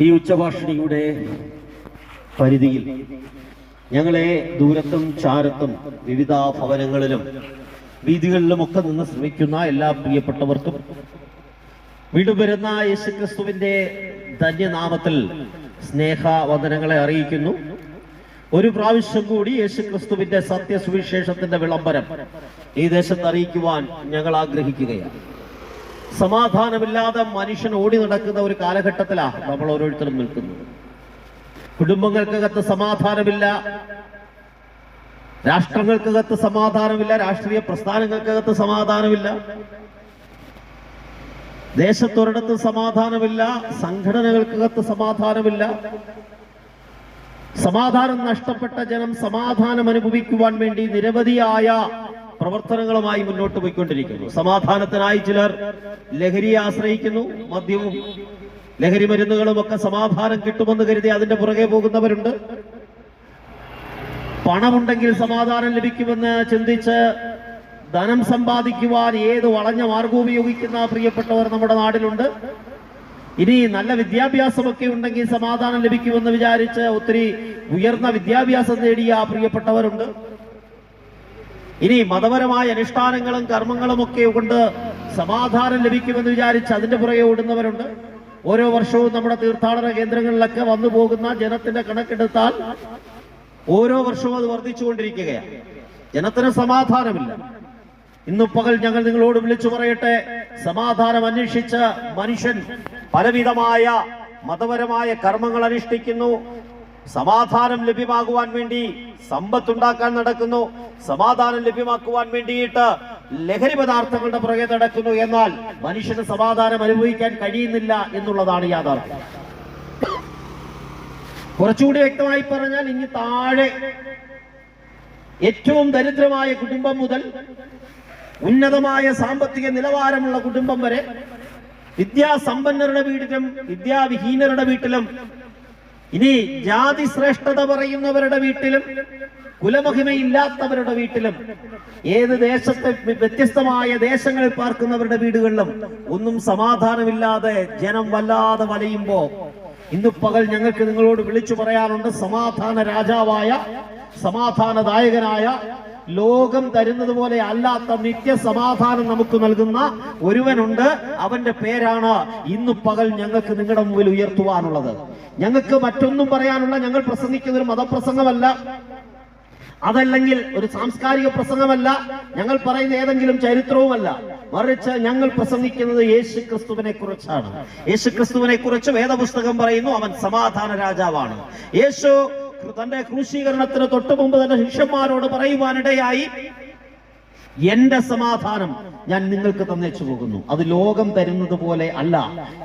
ഈ ഉച്ചഭാഷണിയുടെ പരിധിയിൽ ഞങ്ങളെ ദൂരത്തും ചാരത്തും വിവിധ ഭവനങ്ങളിലും വീതികളിലുമൊക്കെ നിന്ന് ശ്രമിക്കുന്ന എല്ലാ പ്രിയപ്പെട്ടവർക്കും വീണ്ടും വരുന്ന യേശുക്രിസ്തുവിന്റെ ധന്യനാമത്തിൽ സ്നേഹവന്ദനങ്ങളെ അറിയിക്കുന്നു. ഒരു പ്രാവശ്യം കൂടി യേശുക്രിസ്തുവിന്റെ സത്യസുവിശേഷത്തിന്റെ വിളംബരം ഈ ദേശത്ത് അറിയിക്കുവാൻ ഞങ്ങൾ ആഗ്രഹിക്കുകയാണ്. സമാധാനമില്ലാതെ മനുഷ്യൻ ഓടി നടക്കുന്ന ഒരു കാലഘട്ടത്തിലാണ് നമ്മൾ ഓരോരുത്തരും നിൽക്കുന്നത്. കുടുംബങ്ങൾക്കകത്ത് സമാധാനമില്ല. രാഷ്ട്രങ്ങൾക്കകത്ത് സമാധാനമില്ല. രാഷ്ട്രീയ പ്രസ്ഥാനങ്ങൾക്കകത്ത് സമാധാനമില്ല. ദേശത്തൊരിടത്ത് സമാധാനമില്ല. സംഘടനകൾക്കകത്ത് സമാധാനമില്ല. സമാധാനം നഷ്ടപ്പെട്ട ജനം സമാധാനം അനുഭവിക്കുവാൻ വേണ്ടി നിരവധിയായ പ്രവർത്തനങ്ങളുമായി മുന്നോട്ട് പോയിക്കൊണ്ടിരിക്കുന്നു. സമാധാനത്തിനായി ചിലർ ലഹരിയെ ആശ്രയിക്കുന്നു. മദ്യവും ലഹരി മരുന്നുകളും ഒക്കെ സമാധാനം കിട്ടുമെന്ന് കരുതി അതിന്റെ പുറകെ പോകുന്നവരുണ്ട്. പണമുണ്ടെങ്കിൽ സമാധാനം ലഭിക്കുമെന്ന് ചിന്തിച്ച് ധനം സമ്പാദിക്കുവാൻ ഏത് വളഞ്ഞ മാർഗം ഉപയോഗിക്കുന്ന പ്രിയപ്പെട്ടവർ നമ്മുടെ നാടിലുണ്ട്. ഇനി നല്ല വിദ്യാഭ്യാസമൊക്കെ ഉണ്ടെങ്കിൽ സമാധാനം ലഭിക്കുമെന്ന് വിചാരിച്ച് ഒത്തിരി ഉയർന്ന വിദ്യാഭ്യാസം നേടിയ പ്രിയപ്പെട്ടവരുണ്ട്. ഇനി മതപരമായ അനുഷ്ഠാനങ്ങളും കർമ്മങ്ങളും ഒക്കെ കൊണ്ട് സമാധാനം ലഭിക്കുമെന്ന് വിചാരിച്ച് അതിന്റെ പുറകെ ഓടുന്നവരുണ്ട്. ഓരോ വർഷവും നമ്മുടെ തീർത്ഥാടന കേന്ദ്രങ്ങളിലൊക്കെ വന്നു പോകുന്ന ജനത്തിന്റെ കണക്കെടുത്താൽ ഓരോ വർഷവും അത് വർദ്ധിച്ചുകൊണ്ടിരിക്കുകയാണ്. ജനത്തിന് സമാധാനമില്ല. ഇന്ന് പകൽ ഞങ്ങൾ നിങ്ങളോട് വിളിച്ചു പറയട്ടെ സമാധാനം അന്വേഷിച്ച് മനുഷ്യൻ പലവിധമായ മതപരമായ കർമ്മങ്ങൾ അനുഷ്ഠിക്കുന്നു. സമാധാനം ലഭ്യമാകുവാൻ വേണ്ടി സമ്പത്തുണ്ടാക്കാൻ നടക്കുന്നു. സമാധാനം ലഭ്യമാക്കുവാൻ വേണ്ടിയിട്ട് ലഹരി പദാർത്ഥങ്ങളുടെ പുറകെ നടക്കുന്നു എന്നാൽ മനുഷ്യന് സമാധാനം അനുഭവിക്കാൻ കഴിയുന്നില്ല എന്നുള്ളതാണ് യാഥാർത്ഥ്യം. കുറച്ചുകൂടി വ്യക്തമായി പറഞ്ഞാൽ ഇനി താഴെ ഏറ്റവും ദരിദ്രമായ കുടുംബം മുതൽ ഉന്നതമായ സാമ്പത്തിക നിലവാരമുള്ള കുടുംബം വരെ വിദ്യാസമ്പന്നരുടെ വീട്ടിലും വിദ്യാവിഹീനരുടെ വീട്ടിലും ഇനി ജാതി ശ്രേഷ്ഠത പറയുന്നവരുടെ വീട്ടിലും കുലമഹിമയില്ലാത്തവരുടെ വീട്ടിലും ഏത് ദേശത്തെ വ്യത്യസ്തമായ ദേശങ്ങളിൽ പാർക്കുന്നവരുടെ വീടുകളിലും ഒന്നും സമാധാനമില്ലാതെ ജനം വല്ലാതെ വലയുമ്പോ ഇന്ന് പകൽ ഞങ്ങൾക്ക് നിങ്ങളോട് വിളിച്ചു പറയാറുണ്ട് സമാധാന രാജാവായ സമാധാനദായകനായ ലോകം തരുന്നത് പോലെ അല്ലാത്ത നിത്യ സമാധാനം നമുക്ക് നൽകുന്ന ഒരുവനുണ്ട്. അവന്റെ പേരാണ് ഇന്ന് പകൽ ഞങ്ങൾക്ക് നിങ്ങളുടെ മുമ്പിൽ ഉയർത്തുവാനുള്ളത്. ഞങ്ങൾക്ക് മറ്റൊന്നും പറയാനുള്ള ഞങ്ങൾ പ്രസംഗിക്കുന്ന ഒരു മതപ്രസംഗമല്ല. അതല്ലെങ്കിൽ ഒരു സാംസ്കാരിക പ്രസംഗമല്ല. ഞങ്ങൾ പറയുന്ന ഏതെങ്കിലും ചരിത്രവുമല്ല. മറിച്ച് ഞങ്ങൾ പ്രസംഗിക്കുന്നത് യേശു ക്രിസ്തുവിനെ കുറിച്ചാണ്. യേശു ക്രിസ്തുവിനെ കുറിച്ച് വേദപുസ്തകം പറയുന്നു അവൻ സമാധാന രാജാവാണ്. യേശു തന്റെ ക്രൂശീകരണത്തിന് തൊട്ടു മുമ്പ് തന്റെ ശിഷ്യന്മാരോട് പറയുവാനിടയായി എന്റെ സമാധാനം ഞാൻ നിങ്ങൾക്ക് തന്നേച്ചു പോകുന്നു. അത് ലോകം തരുന്നത് പോലെ അല്ല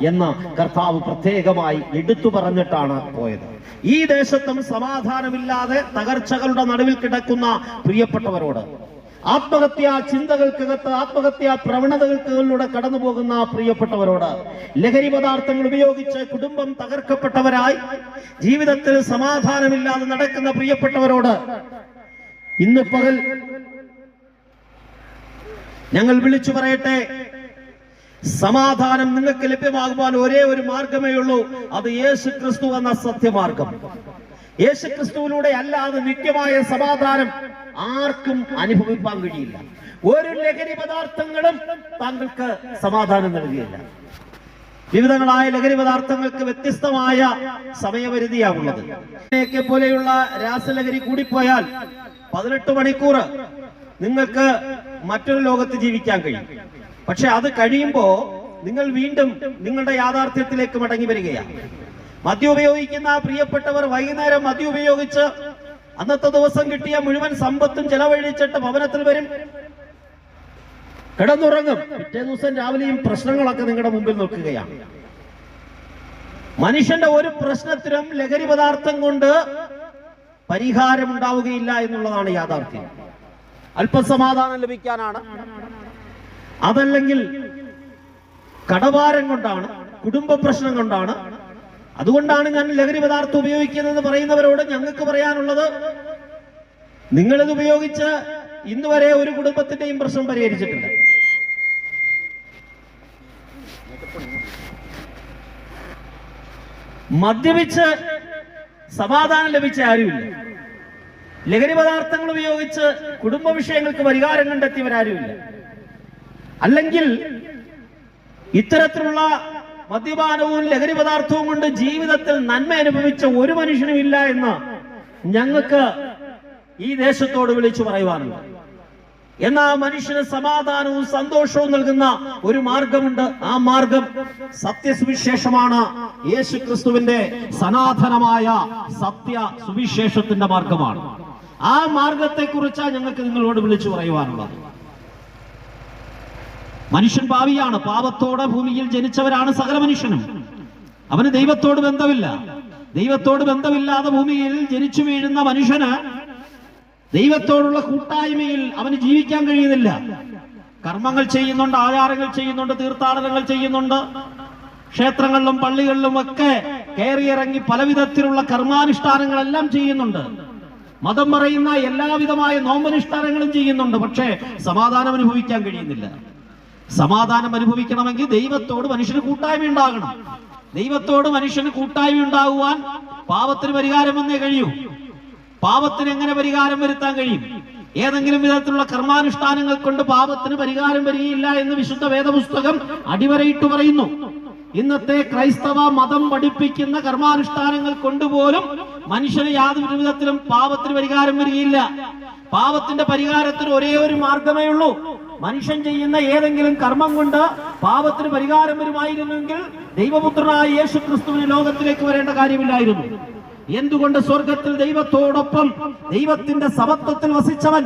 എന്ന് കർത്താവ് പ്രത്യേകമായി എടുത്തു പറഞ്ഞിട്ടാണ് പോയത്. ഈ ദേശത്തും സമാധാനമില്ലാതെ തകർച്ചകളുടെ നടുവിൽ കിടക്കുന്ന പ്രിയപ്പെട്ടവരോട് ആത്മഹത്യാ ചിന്തകൾക്കകത്ത് ആത്മഹത്യാ പ്രവണതകൾക്കുകളിലൂടെ കടന്നു പോകുന്ന പ്രിയപ്പെട്ടവരോട് ലഹരി പദാർത്ഥങ്ങൾ ഉപയോഗിച്ച് കുടുംബം തകർക്കപ്പെട്ടവരായി ജീവിതത്തിൽ സമാധാനമില്ലാതെ നടക്കുന്ന പ്രിയപ്പെട്ടവരോട് ഇന്ന് പകൽ ഞങ്ങൾ വിളിച്ചു പറയട്ടെ. സമാധാനം നിങ്ങൾക്ക് ലഭ്യമാകുവാൻ ഒരേ ഒരു മാർഗമേ ഉള്ളൂ. അത് യേശു ക്രിസ്തു എന്ന സത്യമാർഗം. യേശു ക്രിസ്തുവിലൂടെ അല്ലാതെ നിത്യമായ സമാധാനം. ആർക്കും അനുഭവിക്കാൻ കഴിയില്ല. ഒരു ലഹരി പദാർത്ഥങ്ങളും താങ്കൾക്ക് സമാധാനം നൽകുകയില്ല. വിവിധങ്ങളായ ലഹരി പദാർത്ഥങ്ങൾക്ക് വ്യത്യസ്തമായ സമയപരിധിയാണുള്ളത്. ഇതിനെയൊക്കെ പോലെയുള്ള രാസലഹരി കൂടിപ്പോയാൽ പതിനെട്ട് മണിക്കൂർ നിങ്ങൾക്ക് മറ്റൊരു ലോകത്ത് ജീവിക്കാൻ കഴിയും. പക്ഷെ അത് കഴിയുമ്പോൾ നിങ്ങൾ വീണ്ടും നിങ്ങളുടെ യാഥാർത്ഥ്യത്തിലേക്ക് മടങ്ങി വരികയാണ്. മദ്യം ഉപയോഗിക്കുന്ന പ്രിയപ്പെട്ടവർ വൈകുന്നേരം മദ്യം ഉപയോഗിച്ച് അന്നത്തെ ദിവസം കിട്ടിയ മുഴുവൻ സമ്പത്തും ചെലവഴിച്ചിട്ട് ഭവനത്തിൽ വരും. കിടന്നുറങ്ങും. പിറ്റേ ദിവസം രാവിലെയും പ്രശ്നങ്ങളൊക്കെ നിങ്ങളുടെ മുമ്പിൽ നിൽക്കുകയാണ് മനുഷ്യന്റെ ഒരു പ്രശ്നത്തിനും ലഹരി പദാർത്ഥം കൊണ്ട് പരിഹാരം ഉണ്ടാവുകയില്ല എന്നുള്ളതാണ് യാഥാർത്ഥ്യം. അല്പസമാധാനം ലഭിക്കാനാണ്. അതല്ലെങ്കിൽ കടഭാരം കൊണ്ടാണ് കുടുംബ പ്രശ്നം കൊണ്ടാണ് അതുകൊണ്ടാണ് ഞാൻ ലഹരി പദാർത്ഥം ഉപയോഗിക്കുന്നത് പറയുന്നവരോട് ഞങ്ങൾക്ക് പറയാനുള്ളത് നിങ്ങളിത് ഉപയോഗിച്ച് ഇന്ന് വരെ ഒരു കുടുംബത്തിന്റെയും പ്രശ്നം പരിഹരിച്ചിട്ടില്ല. മദ്യപിച്ച് സമാധാനം ലഭിച്ച ആരുമില്ല. ലഹരി പദാർത്ഥങ്ങൾ ഉപയോഗിച്ച് കുടുംബ വിഷയങ്ങൾക്ക് പരിഹാരം കണ്ടെത്തിയവരാരുമില്ല. അല്ലെങ്കിൽ ഇത്തരത്തിലുള്ള മദ്യപാനവും ലഹരി പദാർത്ഥവും കൊണ്ട് ജീവിതത്തിൽ നന്മ അനുഭവിച്ച ഒരു മനുഷ്യനും ഇല്ല എന്ന് ഞങ്ങൾക്ക് ഈ ദേശത്തോട് വിളിച്ചു പറയുവാനുണ്ട്. എന്നാ മനുഷ്യന് സമാധാനവും സന്തോഷവും നൽകുന്ന ഒരു മാർഗമുണ്ട്. ആ മാർഗം സത്യസുവിശേഷമാണ്. യേശു ക്രിസ്തുവിന്റെ സനാതനമായ സത്യ സുവിശേഷത്തിന്റെ മാർഗമാണ്. ആ മാർഗത്തെ കുറിച്ചാണ് ഞങ്ങൾക്ക് നിങ്ങളോട് വിളിച്ചു പറയുവാനുള്ളത്. മനുഷ്യൻ പാവിയാണ് പാപത്തോടെ ഭൂമിയിൽ ജനിച്ചവരാണ് സകല മനുഷ്യനും. അവന് ദൈവത്തോട് ബന്ധമില്ല. ദൈവത്തോട് ബന്ധമില്ലാതെ ഭൂമിയിൽ ജനിച്ചു വീഴുന്ന മനുഷ്യന് ദൈവത്തോടുള്ള കൂട്ടായ്മയിൽ അവന് ജീവിക്കാൻ കഴിയുന്നില്ല. കർമ്മങ്ങൾ ചെയ്യുന്നുണ്ട് ആചാരങ്ങൾ ചെയ്യുന്നുണ്ട് തീർത്ഥാടനങ്ങൾ ചെയ്യുന്നുണ്ട്. ക്ഷേത്രങ്ങളിലും പള്ളികളിലും ഒക്കെ കയറിയിറങ്ങി പലവിധത്തിലുള്ള കർമാനുഷ്ഠാനങ്ങളെല്ലാം ചെയ്യുന്നുണ്ട്. മതം പറയുന്ന എല്ലാവിധമായ നോമ്പനുഷ്ഠാനങ്ങളും ചെയ്യുന്നുണ്ട്. പക്ഷേ സമാധാനം അനുഭവിക്കാൻ കഴിയുന്നില്ല. സമാധാനം അനുഭവിക്കണമെങ്കിൽ ദൈവത്തോട് മനുഷ്യന് കൂട്ടായ്മ ഉണ്ടാകണം. ദൈവത്തോട് മനുഷ്യന് കൂട്ടായ്മ ഉണ്ടാകുവാൻ പാപത്തിന് പരിഹാരം വന്നേ കഴിയൂ. പാപത്തിന് എങ്ങനെ പരിഹാരം വരുത്താൻ കഴിയും? ഏതെങ്കിലും വിധത്തിലുള്ള കർമാനുഷ്ഠാനങ്ങൾ കൊണ്ട് പാപത്തിന് പരിഹാരം വരികയില്ല എന്ന് വിശുദ്ധ വേദപുസ്തകം അടിവരയിട്ട് പറയുന്നു. ഇന്നത്തെ ക്രൈസ്തവ മതം പഠിപ്പിക്കുന്ന കർമാനുഷ്ഠാനങ്ങൾ കൊണ്ടുപോലും മനുഷ്യന് യാതൊരു വിധത്തിലും പാപത്തിന് പരിഹാരം വരികയില്ല. പാപത്തിന്റെ പരിഹാരത്തിന് ഒരേ ഒരു മാർഗമേ ഉള്ളൂ. മനുഷ്യൻ ചെയ്യുന്ന ഏതെങ്കിലും കർമ്മം കൊണ്ട് പാപത്തിന് പരിഹാരം വരുമായിരുന്നെങ്കിൽ ദൈവപുത്രനായ യേശു ക്രിസ്തുവിന് ലോകത്തിലേക്ക് വരേണ്ട കാര്യമില്ലായിരുന്നു. എന്തുകൊണ്ട് സ്വർഗത്തിൽ ദൈവത്തോടൊപ്പം ദൈവത്തിന്റെ സമത്വത്തിൽ വസിച്ചവൻ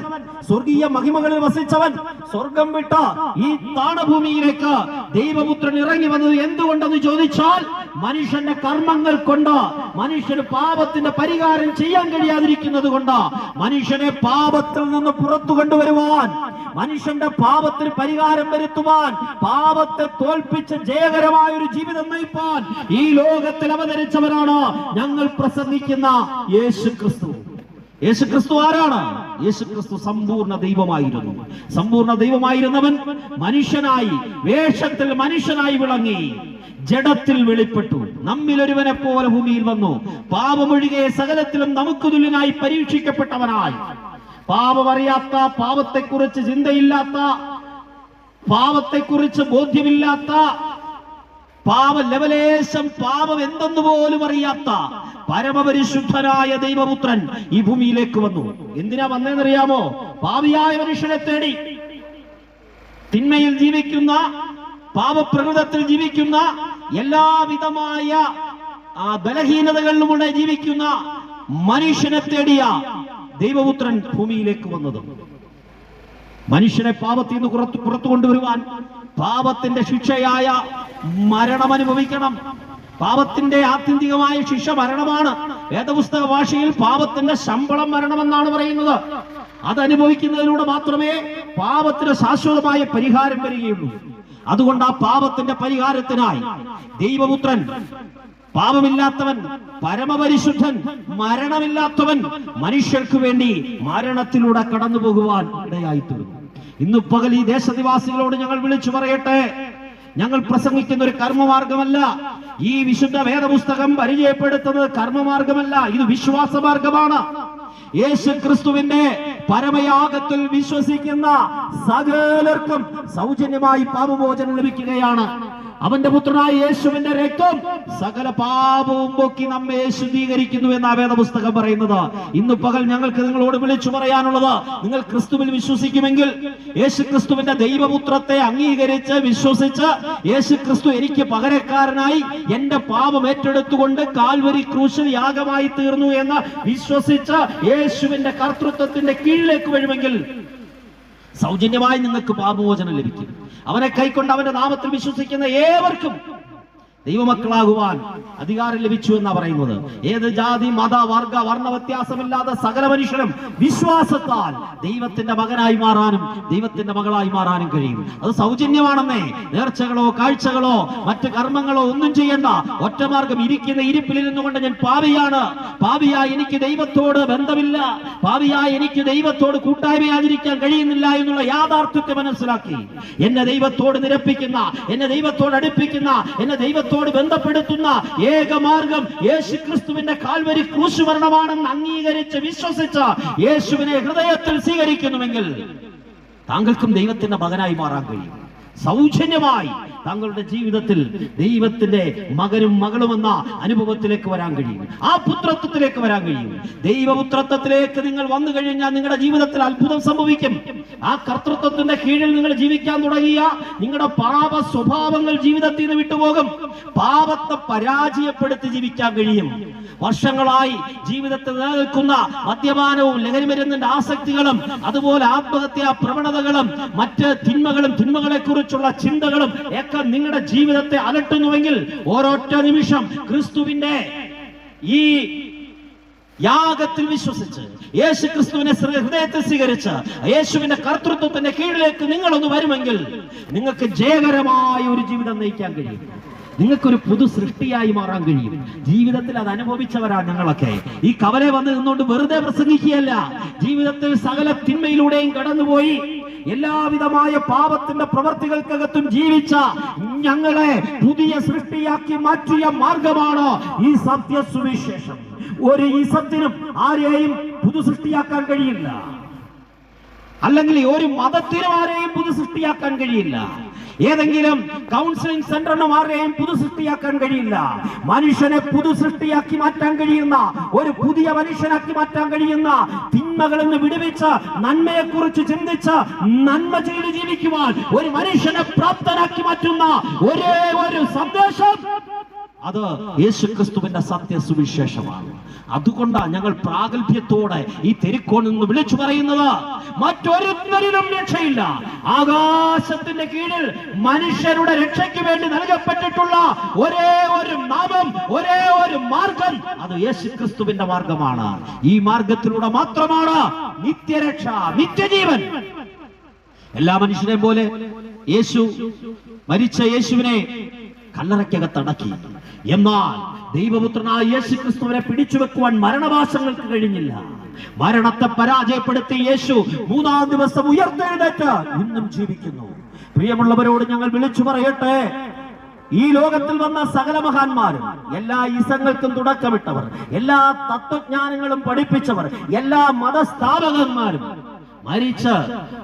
സ്വർഗീയ മഹിമകളിൽ വസിച്ചവൻ സ്വർഗം വിട്ട ഈ താണഭൂമിയിലേക്ക് ദൈവപുത്രൻ ഇറങ്ങി വന്നത് എന്തുകൊണ്ടെന്ന് ചോദിച്ചാൽ മനുഷ്യന്റെ കർമ്മങ്ങൾ കൊണ്ട് മനുഷ്യന് പാപത്തിന്റെ പരിഹാരം ചെയ്യാൻ കഴിയാതിരിക്കുന്നത് കൊണ്ട് മനുഷ്യനെ പാപത്തിൽ നിന്ന് പുറത്തു കൊണ്ടുവരുവാൻ മനുഷ്യന്റെ പാപത്തിന് പരിഹാരം വരുത്തുവാൻ പാപത്തെ തോൽപ്പിച്ച് ജയകരമായ ഒരു ജീവിതം നയിപ്പാൻ ഈ ലോകത്തിൽ അവതരിച്ചവരാണ് ഞങ്ങൾ പ്രസംഗിക്കുന്ന യേശു ക്രിസ്തു യേശു ക്രിസ്തു ആരാണ്? യേശു ക്രിസ്തു സമ്പൂർണ ദൈവമായിരുന്നു. സമ്പൂർണ ദൈവമായിരുന്നവൻ മനുഷ്യനായി വേഷത്തിൽ മനുഷ്യനായി വിളങ്ങി ജഡത്തിൽ വെളിപ്പെട്ടു. നമ്മിൽ ഒരുവനെ പോലെ ഭൂമിയിൽ വന്നു. പാപമൊഴികെ സകലത്തിലും നമുക്ക് തുല്യനായി പരീക്ഷിക്കപ്പെട്ടവനായി. പാപമറിയാത്ത പാപത്തെക്കുറിച്ച് ചിന്തയില്ലാത്ത പാപത്തെക്കുറിച്ച് ബോധ്യമില്ലാത്ത പാപ ലവലേശം പാപം എന്തെന്ന് പോലും അറിയാത്ത പരമപരിശുദ്ധനായ ദൈവപുത്രൻ ഈ ഭൂമിയിലേക്ക് വന്നു. എന്തിനാ വന്നതെന്നറിയാമോ പാപിയായ മനുഷ്യനെ തേടി. തിന്മയിൽ ജീവിക്കുന്ന പാപപ്രകൃതത്തിൽ ജീവിക്കുന്ന എല്ലാവിധമായ ആ ബലഹീനതകളിലൂടെ ജീവിക്കുന്ന മനുഷ്യനെ തേടിയ ദൈവപുത്രൻ ഭൂമിയിലേക്ക് വന്നത്. മനുഷ്യനെ പാപത്തിൽ നിന്ന് പുറത്തു പുറത്തു കൊണ്ടുവരുവാൻ പാപത്തിന്റെ ശിക്ഷയായ മരണം അനുഭവിക്കണം പാപത്തിന്റെ ആത്യന്തികമായ ശിക്ഷ മരണമാണ്. വേദപുസ്തക ഭാഷയിൽ പാപത്തിന്റെ ശമ്പളം മരണമെന്നാണ് പറയുന്നത്. അതനുഭവിക്കുന്നതിലൂടെ മാത്രമേ പാപത്തിന് ശാശ്വതമായ പരിഹാരം വരികയുള്ളൂ. അതുകൊണ്ട് ആ പാപത്തിന്റെ പരിഹാരത്തിനായി ദൈവപുത്രൻ പാപമില്ലാത്തവൻ പരമപരിശുദ്ധൻ മരണമില്ലാത്തവൻ മനുഷ്യർക്ക് വേണ്ടി മരണത്തിലൂടെ കടന്നു പോകുവാൻ ഇടയായിത്തീർന്നു ഇന്ന് പകൽ ഈ ദേശനിവാസികളോട് ഞങ്ങൾ വിളിച്ചു പറയട്ടെ. ഞങ്ങൾ പ്രസംഗിക്കുന്ന ഒരു കർമ്മമാർഗമല്ല. ഈ വിശുദ്ധ വേദപുസ്തകം പരിചയപ്പെടുത്തുന്നത് കർമ്മമാർഗമല്ല. ഇത് വിശ്വാസമാർഗമാണ്. യേശു ക്രിസ്തുവിന്റെ പരമയാഗത്തിൽ വിശ്വസിക്കുന്ന സകലർക്കും സൗജന്യമായി പാപമോചനം ലഭിക്കുകയാണ്. അവന്റെ പുത്രനായ യേശുവിന്റെ രക്തം സകല പാപവും പൊക്കി നമ്മെ ശുദ്ധീകരിക്കുന്നു എന്ന വേദപുസ്തകം പറയുന്നത്. ഇന്ന് പകൽ ഞങ്ങൾക്ക് നിങ്ങളോട് വിളിച്ചു പറയാനുള്ളത് നിങ്ങൾ ക്രിസ്തുവിൽ വിശ്വസിക്കുമെങ്കിൽ യേശു ക്രിസ്തുവിന്റെ ദൈവപുത്രത്തെ അംഗീകരിച്ച് വിശ്വസിച്ച് യേശു ക്രിസ്തു എനിക്ക് പകരക്കാരനായി എന്റെ പാപം ഏറ്റെടുത്തുകൊണ്ട് കാൽവരി ക്രൂശിൽ യാഗമായി തീർന്നു എന്ന് വിശ്വസിച്ച് യേശുവിന്റെ കർത്തൃത്വത്തിന്റെ കീഴിലേക്ക് വരുമെങ്കിൽ സൗജന്യമായി നിങ്ങൾക്ക് പാപമോചനം ലഭിക്കും. അവനെ കൈക്കൊണ്ട് അവന്റെ നാമത്തിൽ വിശ്വസിക്കുന്ന ഏവർക്കും ദൈവമക്കളാകുവാൻ അധികാരം ലഭിച്ചു എന്നാ പറയുന്നത്. ഏത് ജാതി മത വർഗ വർണ വ്യത്യാസമില്ലാതെ സകല മനുഷ്യരും വിശ്വാസത്താൽ ദൈവത്തിന്റെ മകനായി മാറാനും ദൈവത്തിന്റെ മകളായി മാറാനും കഴിയും. അത് സൗജന്യമാണെന്നേ. നേർച്ചകളോ കാഴ്ചകളോ മറ്റ് കർമ്മങ്ങളോ ഒന്നും ചെയ്യേണ്ട. ഒറ്റമാർഗം ഇരിക്കുന്ന ഇരിപ്പിൽ ഇരുന്നുകൊണ്ട് ഞാൻ പാവിയാണ് പാവിയായി എനിക്ക് ദൈവത്തോട് ബന്ധമില്ല. പാവിയായി എനിക്ക് ദൈവത്തോട് കൂട്ടായ്മയാതിരിക്കാൻ കഴിയുന്നില്ല എന്നുള്ള യാഥാർത്ഥ്യത്തെ മനസ്സിലാക്കി. എന്നെ ദൈവത്തോട് നിരപ്പിക്കുന്ന എന്നെ ദൈവത്തോട് അടുപ്പിക്കുന്ന എന്നെ ദൈവത്തോട് ദൈവത്തോട് ബന്ധപ്പെടുത്തുന്ന ഏക മാർഗം യേശു ക്രിസ്തുവിന്റെ കാൽവരി ക്രൂശുമരണമാണെന്ന് അംഗീകരിച്ച് വിശ്വസിച്ച യേശുവിനെ ഹൃദയത്തിൽ സ്വീകരിക്കുന്നുവെങ്കിൽ താങ്കൾക്കും ദൈവത്തിന്റെ മകനായി മാറാൻ കഴിയും. സൗജന്യമായി താങ്കളുടെ ജീവിതത്തിൽ ദൈവത്തിന്റെ മകനും മകളും എന്ന അനുഭവത്തിലേക്ക് വരാൻ കഴിയും. ആ പുത്രത്വത്തിലേക്ക് വരാൻ കഴിയും. ദൈവപുത്രത്വത്തിലേക്ക് നിങ്ങൾ വന്നു കഴിഞ്ഞാൽ നിങ്ങളുടെ ജീവിതത്തിൽ അത്ഭുതം സംഭവിക്കും. ആ കർത്തൃത്വത്തിന്റെ കീഴിൽ നിങ്ങൾ ജീവിക്കാൻ തുടങ്ങിയ നിങ്ങളുടെ പാപ സ്വഭാവങ്ങൾ ജീവിതത്തിൽ നിന്ന് വിട്ടുപോകും. പാപത്തെ പരാജയപ്പെടുത്തി ജീവിക്കാൻ കഴിയും. വർഷങ്ങളായി ജീവിതത്തിൽ നിലനിൽക്കുന്ന മദ്യപാനവും ലഹരിമരുന്നിന്റെ ആസക്തികളും അതുപോലെ ആത്മഹത്യാ പ്രവണതകളും മറ്റ് തിന്മകളും തിന്മകളെ കുറിച്ചുള്ള ചിന്തകളും ഒക്കെ നിങ്ങളുടെ ജീവിതത്തെ അലട്ടുന്നുവെങ്കിൽ ഓരോറ്റ നിമിഷം ക്രിസ്തുവിന്റെ ഈ യാഗത്തിൽ വിശ്വസിച്ച് യേശു ക്രിസ്തുവിനെ ഹൃദയത്തിൽ സ്വീകരിച്ച് യേശുവിന്റെ കർത്തൃത്വത്തിന്റെ കീഴിലേക്ക് നിങ്ങളൊന്ന് വരുമെങ്കിൽ നിങ്ങൾക്ക് ജയകരമായ ഒരു ജീവിതം നയിക്കാൻ കഴിയും. നിങ്ങൾക്കൊരു പുതു സൃഷ്ടിയായി മാറാൻ കഴിയും. ജീവിതത്തിൽ അത് അനുഭവിച്ചവരാണ് ഞങ്ങളൊക്കെ ഈ കവലെ വന്ന് നിന്നുകൊണ്ട് വെറുതെ പ്രസംഗിക്കുകയല്ല. ജീവിതത്തിൽ സകല തിന്മയിലൂടെയും കടന്നുപോയി. എല്ലാവിധമായ പാപത്തിന്റെ പ്രവർത്തികൾക്കകത്തും ജീവിച്ച ഞങ്ങളെ പുതിയ സൃഷ്ടിയാക്കി മാറ്റിയ മാർഗമാണ് ഈ സത്യ സുവിശേഷം ഒരു ഈസത്തിനും ആരെയും പുതു സൃഷ്ടിയാക്കാൻ കഴിയില്ല. അല്ലെങ്കിൽ ഒരു മതത്തിനും ആരെയും പുതു സൃഷ്ടിയാക്കാൻ കഴിയില്ല. ഏതെങ്കിലും കൗൺസിലിംഗ് സെന്ററിനും ആരെയും പുതു സൃഷ്ടിയാക്കാൻ കഴിയില്ല. മനുഷ്യനെ പുതു സൃഷ്ടിയാക്കി മാറ്റാൻ കഴിയുന്ന ഒരു പുതിയ മനുഷ്യനാക്കി മാറ്റാൻ കഴിയുന്ന തിന്മകളിൽ നിന്ന് വിടുവിച്ച നന്മയെക്കുറിച്ച് ചിന്തിച്ച നന്മ ചെയ്ത് ജീവിക്കുവാൻ ഒരു മനുഷ്യനെ പ്രാപ്തനാക്കി മാറ്റുന്ന ഒരേ ഒരു സന്ദേശം. അത് യേശുക്രിസ്തുവിന്റെ സത്യ സുവിശേഷമാണ് അതുകൊണ്ടാണ് ഞങ്ങൾ പ്രാഗൽഭ്യത്തോടെ ഈ തെരുക്കോണിൽ നിന്ന് വിളിച്ചു പറയുന്നത്. മറ്റൊരുത്തരിലും രക്ഷയില്ല. ആകാശത്തിന്റെ കീഴിൽ മനുഷ്യരുടെ രക്ഷയ്ക്ക് വേണ്ടി നൽകപ്പെട്ടിട്ടുള്ള ഒരേ ഒരു നാമം ഒരേ ഒരു മാർഗം അത് യേശുക്രിസ്തുവിന്റെ മാർഗമാണ്. ഈ മാർഗത്തിലൂടെ മാത്രമാണ് നിത്യരക്ഷ നിത്യജീവൻ. എല്ലാ മനുഷ്യരെയും പോലെ യേശു മരിച്ച യേശുവിനെ കല്ലറയ്ക്കകത്തടക്കി എന്നാൽ ദൈവപുത്രനായ യേശു ക്രിസ്തുവിനെ പിടിച്ചു വെക്കുവാൻ മരണവാസങ്ങൾക്ക് കഴിഞ്ഞില്ല. മരണത്തെ പരാജയപ്പെടുത്തി യേശു മൂന്നാം ദിവസം ഉയർത്തെഴുന്നേറ്റ് ഇന്നും ജീവിക്കുന്നു. പ്രിയമുള്ളവരോട് ഞങ്ങൾ വിളിച്ചു പറയട്ടെ. ഈ ലോകത്തിൽ വന്ന സകല മഹാന്മാരും എല്ലാ ഇസങ്ങൾക്കും തുടക്കമിട്ടവർ എല്ലാ തത്വജ്ഞാനങ്ങളും പഠിപ്പിച്ചവർ എല്ലാ മതസ്ഥാപകന്മാരും മരിച്ച്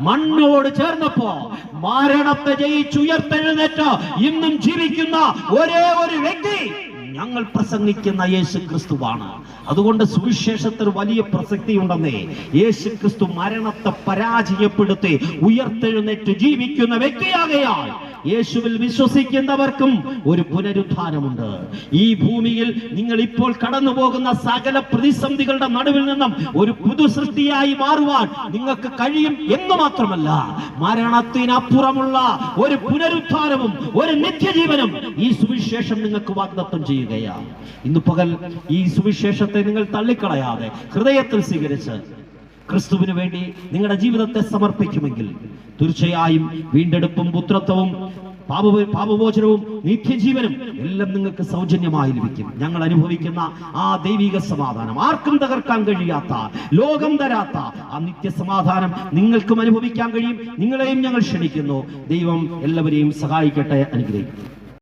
മണ്ണോട് ചേർന്നപ്പോ മരണത്തെ ജയിച്ചുയർത്തെഴുന്നേറ്റ ഇന്നും ജീവിക്കുന്ന ഒരേ ഒരു വ്യക്തി ഞങ്ങൾ പ്രസംഗിക്കുന്ന യേശു ക്രിസ്തുവാണ് അതുകൊണ്ട് സുവിശേഷത്തിൽ വലിയ പ്രസക്തി ഉണ്ടെന്നേ യേശു ക്രിസ്തു മരണത്തെ പരാജയപ്പെടുത്തി ഉയർത്തെഴുന്നേറ്റ് ജീവിക്കുന്ന വ്യക്തിയാകയാൽ യേശുവിൽ വിശ്വസിക്കുന്നവർക്കും ഒരു പുനരുദ്ധാനമുണ്ട്. ഈ ഭൂമിയിൽ നിങ്ങൾ ഇപ്പോൾ കടന്നു പോകുന്ന സകല പ്രതിസന്ധികളുടെ നടുവിൽ നിന്നും ഒരു പുതു സൃഷ്ടിയായി മാറുവാൻ നിങ്ങൾക്ക് കഴിയും എന്ന് മാത്രമല്ല മരണത്തിനപ്പുറമുള്ള ഒരു പുനരുദ്ധാനവും ഒരു നിത്യജീവനും ഈ സുവിശേഷം നിങ്ങൾക്ക് വാഗ്ദത്തം ചെയ്യുകയാണ്. ഇന്ന് പകൽ ഈ സുവിശേഷത്തെ നിങ്ങൾ തള്ളിക്കളയാതെ ഹൃദയത്തിൽ സ്വീകരിച്ച് ക്രിസ്തുവിന് വേണ്ടി നിങ്ങളുടെ ജീവിതത്തെ സമർപ്പിക്കുമെങ്കിൽ തീർച്ചയായും വീണ്ടെടുപ്പും പുത്രത്വവും പാപ പാപമോചനവും നിത്യജീവനും എല്ലാം നിങ്ങൾക്ക് സൗജന്യമായി ലഭിക്കും. ഞങ്ങൾ അനുഭവിക്കുന്ന ആ ദൈവിക സമാധാനം ആർക്കും തകർക്കാൻ കഴിയാത്ത ലോകം തരാത്ത ആ നിത്യസമാധാനം നിങ്ങൾക്കും അനുഭവിക്കാൻ കഴിയും. നിങ്ങളെയും ഞങ്ങൾ ക്ഷണിക്കുന്നു. ദൈവം എല്ലാവരെയും സഹായിക്കട്ടെ അനുഗ്രഹിക്കും